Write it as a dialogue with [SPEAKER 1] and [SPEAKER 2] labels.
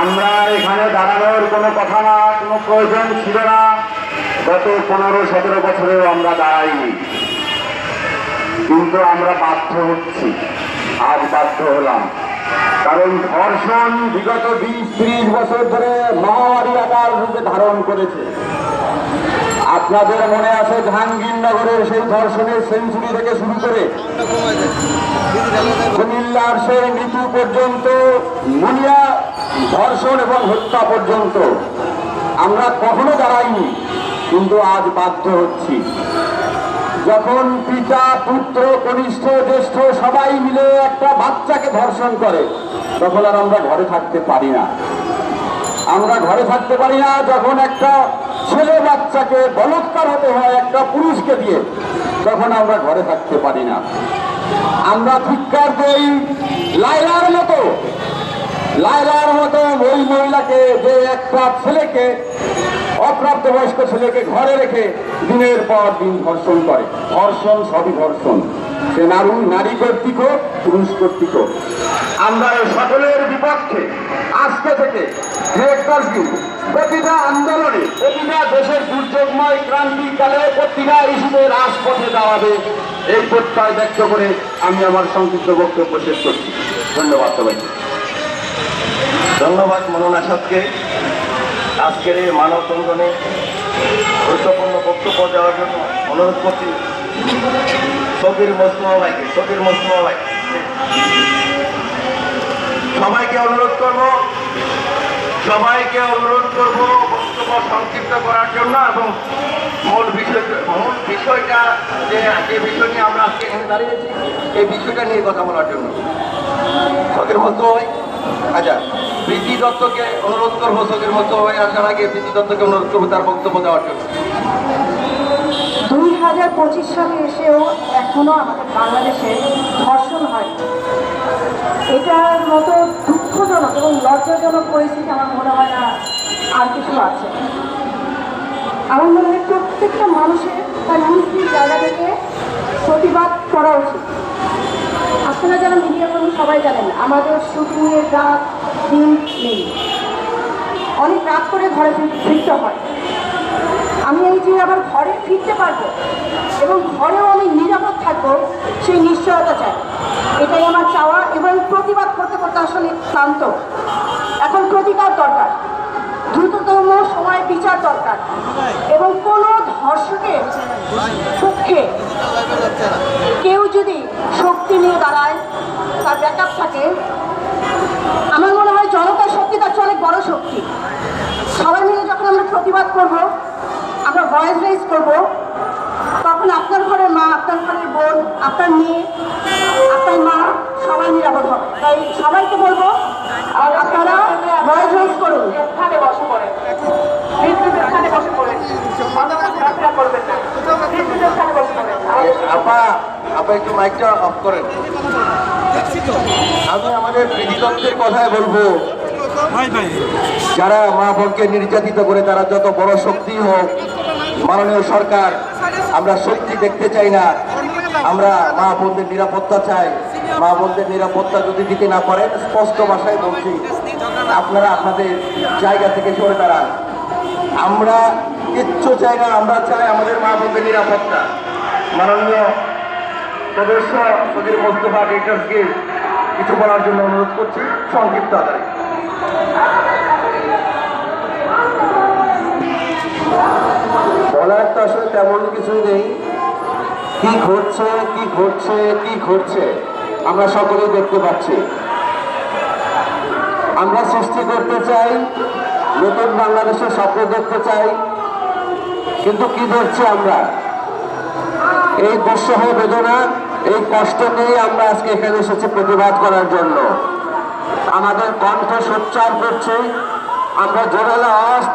[SPEAKER 1] আমরা এখানে দাঁড়ানোর কোনো কথা না, কোনো প্রয়োজন ছিল না। গত পনেরো, সতেরো বছরেও আমরা দাঁড়াইনি। কিন্তু আমরা বাধ্য হচ্ছি, আজ বাধ্য হলাম। কারণ ধর্ষণ বিগত বিশ, ত্রিশ বছর ধরে মহামারী আকার রূপে ধারণ করেছে। আপনাদের মনে আছে জাহাঙ্গীরনগরের সেই ধর্ষণের সেঞ্চুরি থেকে শুরু করে কুমিল্লার সেই মৃত্যু পর্যন্ত মুনিয়া ধর্ষণ এবং হত্যা পর্যন্ত। আমরা কখনো দাঁড়াইনি, কিন্তু আজ বাধ্য হচ্ছি। যখন পিতা, পুত্র, কনিষ্ঠ, জ্যেষ্ঠ সবাই মিলে একটা বাচ্চাকে ধর্ষণ করে, তখন আর আমরা ঘরে থাকতে পারি না। আমরা ঘরে থাকতে পারি না যখন একটা ছেলে বাচ্চাকে বলৎকার হতে হয় একটা পুরুষকে দিয়ে, তখন আমরা ঘরে থাকতে পারি না। আমরা ধিক্কার দেই লাইলার মতো। লাইলার ওই মহিলাকে যে একটা ছেলেকে অপ্রাপ্তবয়স্ক ছেলেকে ঘরে রেখে দিনের পর দিন ধর্ষণ করে। ধর্ষণ সবই ধর্ষণ। সে নারী নারী কর্তৃক, পুরুষ কর্তৃক। আমরা সকলের বিপক্ষে আজকে থেকে প্রতিটা আন্দোলনে, প্রতিটা দেশের দুর্যোগময় ক্রান্তিকালে প্রতিটা ইস্যুতে রাজপথে দাঁড়াবে। এই প্রত্যয় ব্যক্ত করে আমি আমার সংক্ষিপ্ত বক্তব্য শেষ করছি। ধন্যবাদ সবাইকে।
[SPEAKER 2] ধন্যবাদ মনোনা সাথকে আজকের এই মানব বন্ধনে গুরুত্বপূর্ণ বক্তব্য দেওয়ার জন্য অনুরোধ করছি। সবির ভাইকে, সবির ভাই। সবাইকে অনুরোধ করব, সবাইকে অনুরোধ করব বক্তব্য সংক্ষিপ্ত করার জন্য এবং মূল বিষয় মূল বিষয়টা যে যে বিষয় নিয়ে আমরা আজকে এখানে দাঁড়িয়েছি, এই বিষয়টা নিয়ে কথা বলার জন্য। সবির ভাই। আচ্ছা প্রীতি দত্তকে অনুরোধ করব সকের মতো হয়ে আসার আগে প্রীতি দত্তকে অনুরোধ করব তার বক্তব্য দেওয়ার জন্য।
[SPEAKER 3] দুই হাজার পঁচিশ সালে এসেও এখনও আমাদের বাংলাদেশে ধর্ষণ হয়। এটার মতো দুঃখজনক এবং লজ্জাজনক পরিস্থিতি আমার মনে হয় না আর কিছু আছে। আমার মনে হয় প্রত্যেকটা মানুষের তার নিজ জায়গা থেকে প্রতিবাদ করা উচিত। আপনারা যারা মিডিয়া কর্মী সবাই জানেন, আমাদের শুটিংয়ের রাত দিন নেই। অনেক রাত করে ঘরে ফির- ফিরতে হয়। আমি এই যে আবার ঘরে ফিরতে পারব এবং ঘরেও আমি নিরাপদ থাকব, সেই নিশ্চয়তা চাই। এটাই আমার চাওয়া এবং প্রতিবাদ করতে করতে আসলে ক্লান্ত। এখন প্রতিকার দরকার। দ্রুততম সময় বিচার দরকার। এবং কোনো ধর্ষকের পক্ষে কেউ যদি শক্তি নিয়ে দাঁড়ায় তার ব্যাকআপ থাকে আমার মনে হয় জনতার শক্তি তার চেয়ে অনেক বড় শক্তি। সবাই মিলে যখন আমরা প্রতিবাদ করব আমরা ভয়েস রেজ করব তখন আপনার ঘরের মা আপনার ঘরের বোন আপনার মেয়ে আপনার মা সবাই নিরাপদ হবে। তাই সবাইকে বলব আর আপনারা ভয়েস রেজ করুন। এখানে বসে পড়ে। এখানে বসে পড়ে। করবেন না। এখানে বসে পড়ে।
[SPEAKER 2] আপা আপা একটু মাইকটা অফ করেন। আমি আমাদের প্রীতি দত্তের কথাই বলব। যারা মা বোনকে নির্যাতিত করে তারা যত বড় শক্তি হোক, মাননীয় সরকার, আমরা শক্তি দেখতে চাই না। আমরা মা বোনদের নিরাপত্তা চাই। মা বোনদের নিরাপত্তা যদি দিতে না পারেন, স্পষ্ট ভাষায় বলছি, আপনারা আপনাদের জায়গা থেকে সরে দাঁড়ান। আমরা কিচ্ছু চাই না, আমরা চাই আমাদের মা বোনদের নিরাপত্তা। মাননীয় সদস্য সদীর মোস্তফা ডিরেক্টরকে কিছু বলার জন্য অনুরোধ করছি, সংক্ষিপ্ত আকারে। বলার তো আসলে তেমন কিছু নেই। কি ঘটছে কি ঘটছে কি ঘটছে, আমরা সকলেই দেখতে পাচ্ছি। আমরা সৃষ্টি করতে চাই, নতুন বাংলাদেশের স্বপ্ন দেখতে চাই, কিন্তু কি দেখছি আমরা? এই দুঃসহ বেদনা, এই কষ্ট নিয়ে আমরা আজকে এখানে এসেছি প্রতিবাদ করার জন্য। আমাদের কণ্ঠ সোচ্চার করছে, আমরা জোরালো আওয়াজ